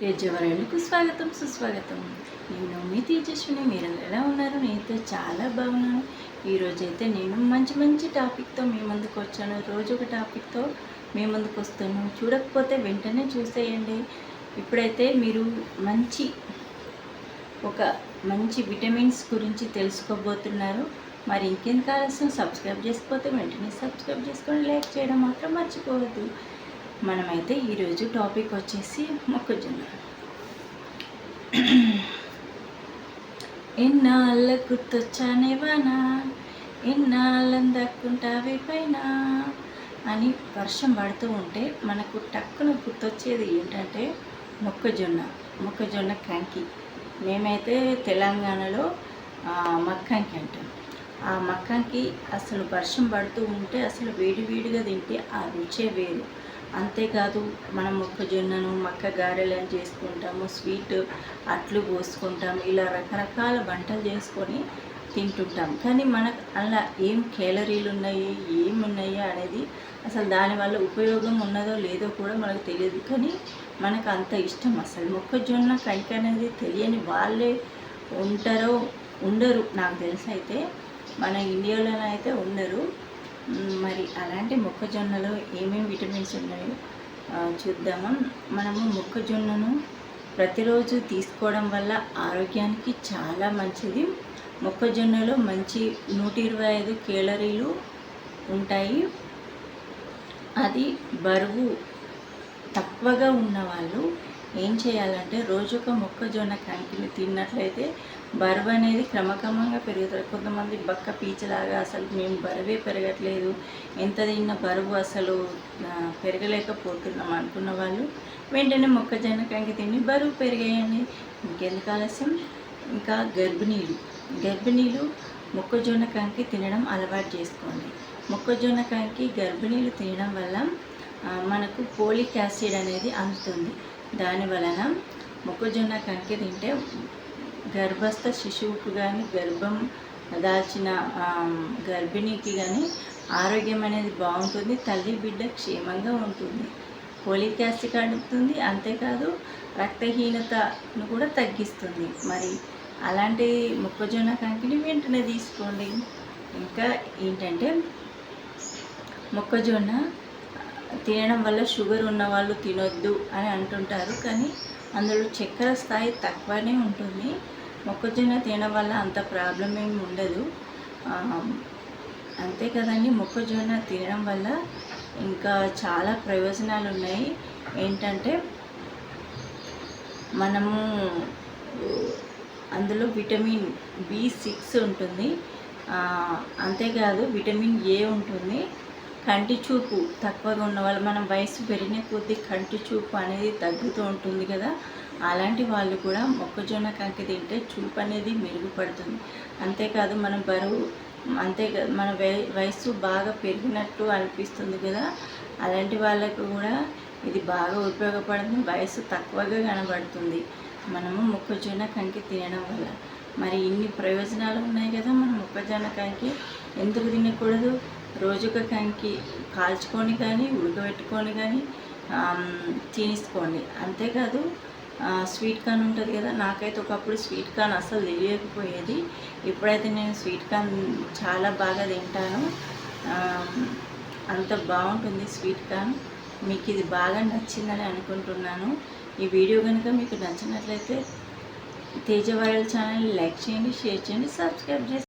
తేజవరణకు స్వాగతం సుస్వాగతం. నేను మీ తేజస్విని మీరందరూ ఎలా ఉన్నారు? నేనైతే చాలా బాగున్నాను. ఈరోజు అయితే నేను మంచి మంచి టాపిక్తో మీ ముందుకు వచ్చాను. రోజు ఒక టాపిక్తో మీ ముందుకు వస్తాను. చూడకపోతే వెంటనే చూసేయండి. ఇప్పుడైతే మీరు మంచి ఒక మంచి విటమిన్స్ గురించి తెలుసుకోబోతున్నారు. మరి ఇంకెంత కావాల్సిన సబ్స్క్రైబ్ చేసిపోతే వెంటనే సబ్స్క్రైబ్ చేసుకొని లైక్ చేయడం మాత్రం మర్చిపోవద్దు. మనమైతే ఈరోజు టాపిక్ వచ్చేసి మొక్కజొన్న. ఎన్నాళ్ళ గుర్తొచ్చానే వానా? ఎన్నాళ్ళని దక్కుంటావే పైన? అని వర్షం పడుతూ ఉంటే మనకు టక్కున గుర్తొచ్చేది ఏంటంటే మొక్కజొన్న మొక్కజొన్న కంకి. మేమైతే తెలంగాణలో మక్కంకి అంటాం. ఆ మక్కంకి అసలు వర్షం పడుతూ ఉంటే అసలు వేడి వేడిగా తింటే ఆ రుచే వేరు. అంతేకాదు మనం మొక్కజొన్నను మక్క గారెలను చేసుకుంటాము స్వీట్ అట్లు పోసుకుంటాము ఇలా రకరకాల వంటలు చేసుకొని తింటుంటాం కానీ మనకు అలా ఏం క్యాలరీలు ఉన్నాయి ఏమి ఉన్నాయి అనేది అసలు దానివల్ల ఉపయోగం ఉన్నదో లేదో కూడా మనకు తెలియదు. కానీ మనకు అంత ఇష్టం అసలు. మొక్కజొన్న కంకి అనేది తెలియని వాళ్ళే ఉంటారో ఉండరు. నాకు తెలిసి అయితే మన ఇండియాలోనైతే ఉండరు. మరి అలాంటి మొక్కజొన్నలో ఏమేమి విటమిన్స్ ఉన్నాయో చూద్దాము. మనము మొక్కజొన్నను ప్రతిరోజు తీసుకోవడం వల్ల ఆరోగ్యానికి చాలా మంచిది. మొక్కజొన్నలో మంచి నూట ఇరవై ఐదు కేలరీలు ఉంటాయి. అది బరువు తక్కువగా ఉన్నవాళ్ళు ఏం చేయాలంటే రోజొక మొక్కజొన్న కంకిలు తిన్నట్లయితే బరువు అనేది క్రమక్రమంగా పెరుగుతుంది. కొంతమంది బక్క పీచలాగా అసలు మేము బరువే పెరగట్లేదు. ఎంత తిన్న బరువు అసలు పెరగలేకపోతున్నాం అనుకున్న వాళ్ళు వెంటనే మొక్కజొన్న కంకి తిని బరువు పెరిగేయండి. ఇంకెందుకు ఆలస్యం? ఇంకా గర్భిణీలు. గర్భిణీలు మొక్కజొన్న కంకి తినడం అలవాటు చేసుకోండి. మొక్కజొన్న కంకి గర్భిణీలు తినడం వల్ల మనకు పోలిక్ యాసిడ్ అనేది అందుతుంది. దాని వలన మొక్కజొన్న కంకి తింటే గర్భస్థ శిశువుకు కానీ గర్భం దాల్చిన గర్భిణికి కానీ ఆరోగ్యం అనేది బాగుంటుంది. తల్లి బిడ్డ క్షేమంగా ఉంటుంది. పోలిక్ యాసిడ్ అందుతుంది అంతేకాదు రక్తహీనతను కూడా తగ్గిస్తుంది. మరి అలాంటి మొక్కజొన్న కంకిని వెంటనే తీసుకోండి. ఇంకా ఏంటంటే మొక్కజొన్న తినడం వల్ల షుగర్ ఉన్న వాళ్ళు తినొద్దు అని అంటుంటారు కానీ అందులో చక్కెర స్థాయి తక్కువనే ఉంటుంది. మొక్కజొన్న తినడం వల్ల అంత ప్రాబ్లం ఏమి ఉండదు. అంతే కదండి మొక్కజొన్న తినడం వల్ల ఇంకా చాలా ప్రయోజనాలు ఉన్నాయి. ఏంటంటే మనము అందులో విటమిన్ బి సిక్స్ ఉంటుంది. అంతేకాదు విటమిన్ ఏ ఉంటుంది. కంటి చూపు తక్కువగా ఉన్న వాళ్ళు మనం వయసు పెరిగిన కొద్దీ కంటి చూపు అనేది తగ్గుతూ ఉంటుంది కదా. అలాంటి వాళ్ళు కూడా మొక్కజొన్న కంకి తింటే చూపు అనేది మెరుగుపడుతుంది. అంతేకాదు మనం బరువు అంతేకాదు మన వయసు బాగా పెరిగినట్టు అనిపిస్తుంది కదా. అలాంటి వాళ్ళకు కూడా ఇది బాగా ఉపయోగపడుతుంది. వయసు తక్కువగా కనబడుతుంది మనము మొక్కజొన్న కంకి తినడం వల్ల. మరి ఇన్ని ప్రయోజనాలు ఉన్నాయి కదా మనం మొక్కజొన్న కంకి. ఎందుకు తినకూడదు? రోజుక కంకి కాల్చుకొని కానీ ఉడకబెట్టుకొని కానీ తినేసుకోండి. అంతేకాదు స్వీట్ కార్న్ ఉంటుంది కదా నాకైతే ఒకప్పుడు స్వీట్ కార్న్ అసలు తెలియకపోయేది. ఇప్పుడైతే నేను స్వీట్ కార్న్ చాలా బాగా తింటాను. అంత బాగుంటుంది స్వీట్ కార్న్. మీకు ఇది బాగా నచ్చిందని అనుకుంటున్నాను. ఈ వీడియో కనుక మీకు నచ్చినట్లయితే తేజ వైరల్ ఛానల్ లైక్ చేయండి షేర్ చేయండి సబ్స్క్రైబ్ చేసి